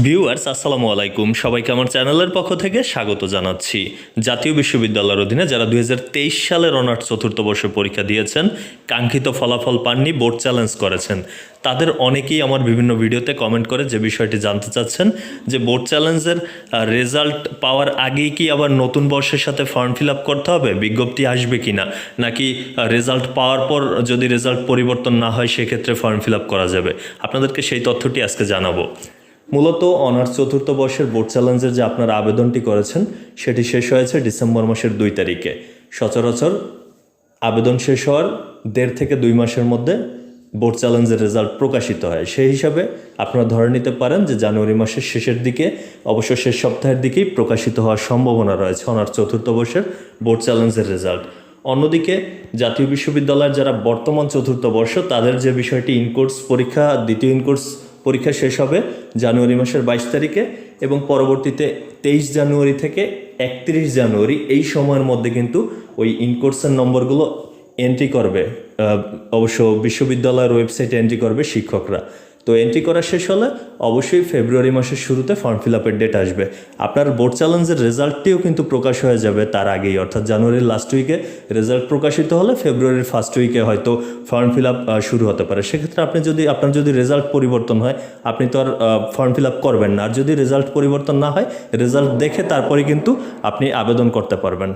Viewers, আসসালামু আলাইকুম। সবাইকে আমার চ্যানেলের পক্ষ থেকে স্বাগত জানাচ্ছি। জাতীয় বিশ্ববিদ্যালয়ের অধীনে যারা দুই হাজার তেইশ সালের অনার্স চতুর্থ বর্ষে পরীক্ষা দিয়েছেন, কাঙ্ক্ষিত ফলাফল পাননি, বোর্ড চ্যালেঞ্জ করেছেন। তাদের অনেকেই আমার বিভিন্ন ভিডিওতে কমেন্ট করে যে বিষয়টি জানতে চাচ্ছেন, যে বোর্ড চ্যালেঞ্জের রেজাল্ট পাওয়ার আগেই কি আবার নতুন বর্ষের সাথে ফর্ম ফিল আপ করতে হবে, বিজ্ঞপ্তি আসবে কি না নাকি রেজাল্ট পাওয়ার পর যদি রেজাল্ট পরিবর্তন না হয়, সেক্ষেত্রে ফর্ম ফিল আপ করা যাবে? আপনাদেরকে সেই তথ্যটি আজকে জানাব। মূলত অনার্স চতুর্থ বর্ষের বোর্ড চ্যালেঞ্জের যে আপনারা আবেদনটি করেছেন, সেটি শেষ হয়েছে ডিসেম্বর মাসের দুই তারিখে। সচরাচর আবেদন শেষ হওয়ার দেড় থেকে দুই মাসের মধ্যে বোর্ড চ্যালেঞ্জের রেজাল্ট প্রকাশিত হয়। সেই হিসাবে আপনারা ধরে নিতে পারেন যে জানুয়ারি মাসের শেষের দিকে, অবশ্য শেষ সপ্তাহের দিকেই প্রকাশিত হওয়ার সম্ভাবনা রয়েছে অনার্স চতুর্থ বর্ষের বোর্ড চ্যালেঞ্জের রেজাল্ট। অন্যদিকে জাতীয় বিশ্ববিদ্যালয়ের যারা বর্তমান চতুর্থ বর্ষ, তাদের যে বিষয়টি ইনকোর্স পরীক্ষা, দ্বিতীয় ইনকোর্স পরীক্ষা শেষ হবে জানুয়ারি মাসের বাইশ তারিখে এবং পরবর্তীতে তেইশ জানুয়ারি থেকে একত্রিশ জানুয়ারি এই সময়ের মধ্যে কিন্তু ওই ইনকোর্সের নম্বরগুলো এন্ট্রি করবে। অবশ্য বিশ্ববিদ্যালয়ের ওয়েবসাইটে এন্ট্রি করবে শিক্ষকরা। তো এন্ট্রি করা শেষ হলে অবশ্যই ফেব্রুয়ারি মাসের শুরুতে ফর্ম ফিল আপের ডেট আসবে। আপনার বোর্ড চ্যালেঞ্জের রেজাল্টটিও কিন্তু প্রকাশ হয়ে যাবে তার আগেই, অর্থাৎ জানুয়ারির লাস্ট উইকে রেজাল্ট প্রকাশিত হলে ফেব্রুয়ারির ফার্স্ট উইকে হয়তো ফর্ম ফিল আপ শুরু হতে পারে। সেক্ষেত্রে আপনি যদি, আপনার যদি রেজাল্ট পরিবর্তন হয়, আপনি তো আর ফর্ম ফিল আপ করবেন না। আর যদি রেজাল্ট পরিবর্তন না হয় রেজাল্ট দেখে তারপরে কিন্তু আপনি আবেদন করতে পারবেন।